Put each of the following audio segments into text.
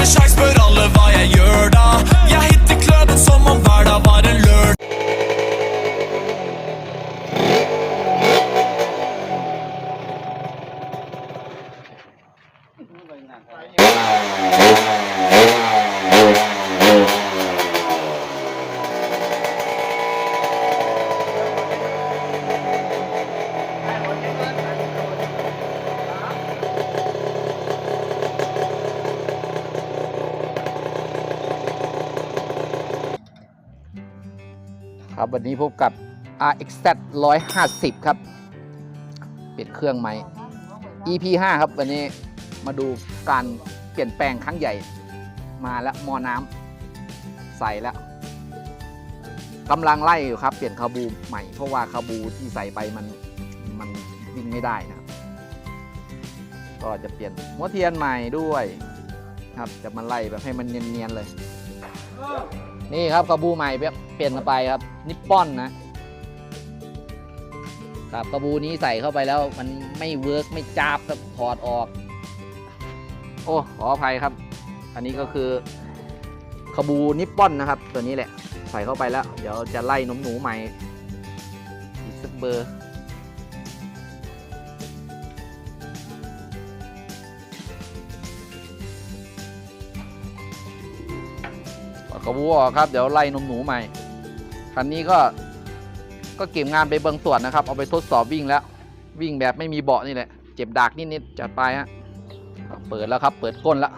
med sjank, spør alle hva jeg gjør da. Jeg hitter kløben som om hver dag var en lørdag. ครับ วันนี้พบกับ RXZ 150 ครับ เปลี่ยนเครื่องใหม EP 5 ครับวันนี้มาดูการเปลี่ยนแปลงครั้งใหญ่ มาแล้วมอน้ำใส่แล้วกำลังไล่อยู่ครับ เปลี่ยนคาบูใหม่ เพราะว่าคาบูที่ใส่ไปมันมันวิ่งไม่ได้นะครับ ก็จะเปลี่ยนหัวเทียนใหม่ด้วย ครับจะมาไล่แบบให้มันเนียนๆเลย นี่ครับกระบูใหม่เปลี่ยนไปครับนิปปอนนะครับกระบูนี้ใส่เข้าไปแล้วมันไม่เวิร์กไม่จับครับถอดออก โอ้ขออภัยครับ อันนี้ก็คือขบูนิปปอนนะครับ ตัวนี้แหละ ใส่เข้าไปแล้ว เดี๋ยวจะไล่นมหนูใหม่อีกสักเบอร์ กระบูออกครับ เดี๋ยวไล่นมหนูใหม่ คันนี้ก็ก็เก็บงานไปเบื้องส่วนนะครับ เอาไปทดสอบวิ่งแล้ว วิ่งแบบไม่มีเบาะนี่แหละ เจ็บดากนิดๆจัดไปฮะ เปิดแล้วครับ เปิดก้นแล้ว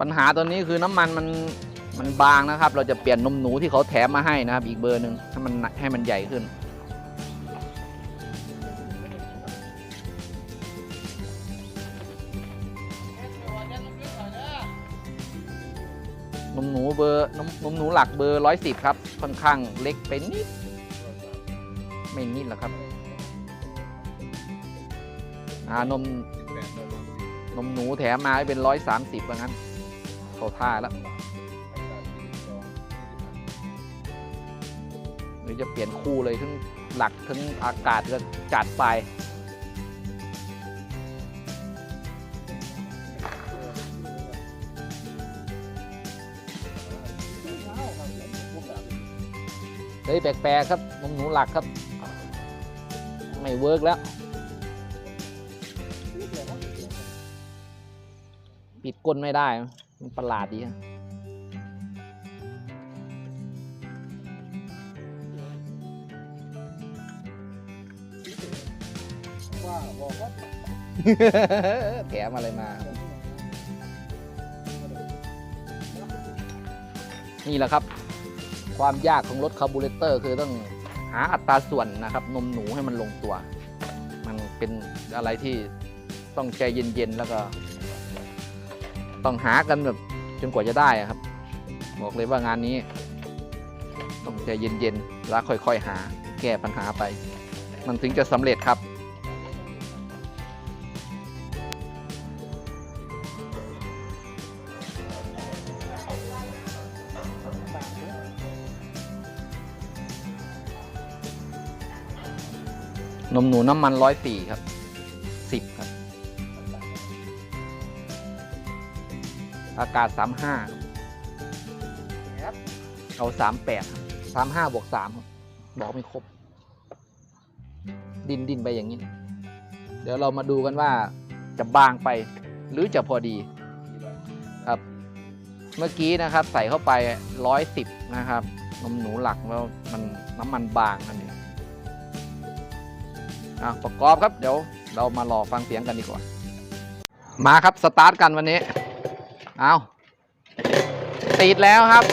ปัญหาตัวนี้คือน้ำมันมันมันบางนะครับ เราจะเปลี่ยนนมหนูที่เขาแถมมาให้นะครับ อีกเบอร์หนึ่งให้มันให้มันใหญ่ขึ้น นมหนูเบอร์นมนมหนูหลักเบอร์ร้อยสิบครับ ค่อนข้างเล็กไปนิด ไม่นิดหรอกครับอ่านมนมหนูแถมมาให้เป็นร้อยสามสิบว่างั้นเข้าท่าแล้วหรือจะเปลี่ยนคู่เลยทั้งหลักทั้งอากาศก็จัดไป เฮ้ยแปลกๆครับนมหนูหลักครับ ไม่เวิร์กแล้ว ปิดก้นไม่ได้ มันประหลาดดีฮะแถมอะไรมาครับนี่แหละครับ ความยากของรถคาร์บูเรเตอร์คือต้องหาอัตราส่วนนะครับ นมหนูให้มันลงตัว มันเป็นอะไรที่ต้องใจเย็นๆแล้วก็ ต้องหากันแบบจนกว่าจะได้ครับ บอกเลยว่างานนี้ ต้องใจเย็นๆแล้วค่อยๆหา แก้ปัญหาไป มันถึงจะสำเร็จครับ นมหนูน้ำมันร้อยสี่ครับสิบครับ อากาศสามห้าเอาสามแปดสามห้าบวกสามบอกไม่ครบ ดินดินไปอย่างนี้ เดี๋ยวเรามาดูกันว่าจะบางไปหรือจะพอดีครับ เมื่อกี้นะครับ ใส่เข้าไปร้อยสิบนะครับ นมหนูหลักแล้วมันน้ำมันบางนั่นเอะประกอบครับเดี๋ยวเรามารอฟังเสียงกันดีกว่า มาครับสตาร์ทกันวันนี้ เอาติดแล้วครับ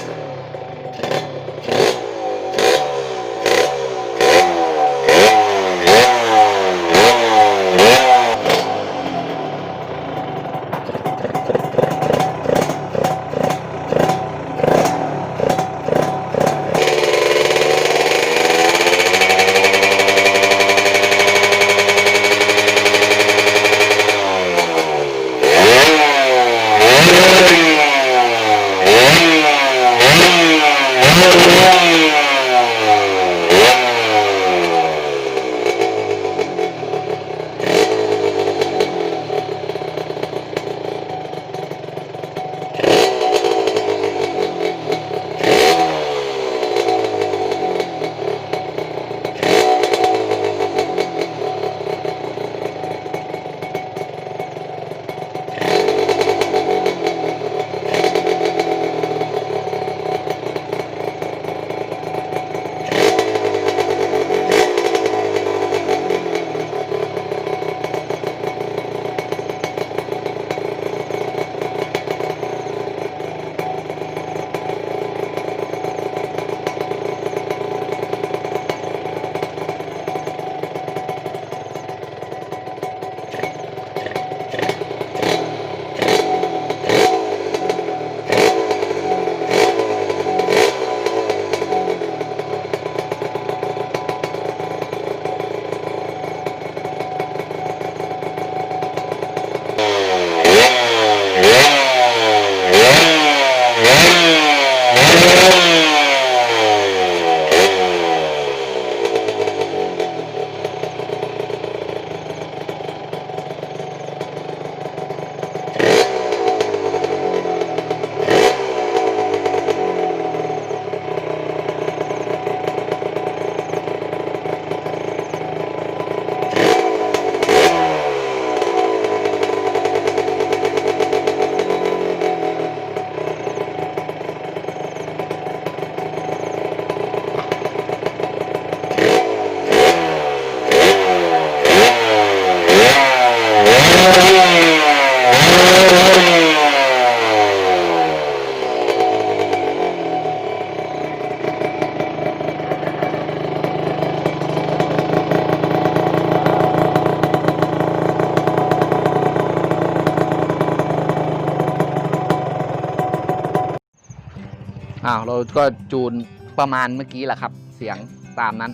อ้าวเราก็จูนประมาณเมื่อกี้แหละครับ เสียงตามนั้น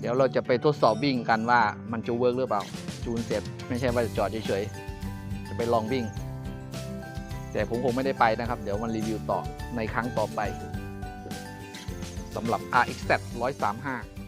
เดี๋ยวเราจะไปทดสอบวิ่งกันว่ามันจะเวิร์กหรือเปล่า จูนเสร็จไม่ใช่ว่าจะจอดเฉยๆจะไปลองวิ่ง แต่ผมคงไม่ได้ไปนะครับ เดี๋ยวมันรีวิวต่อในครั้งต่อไปสำหรับ RX 135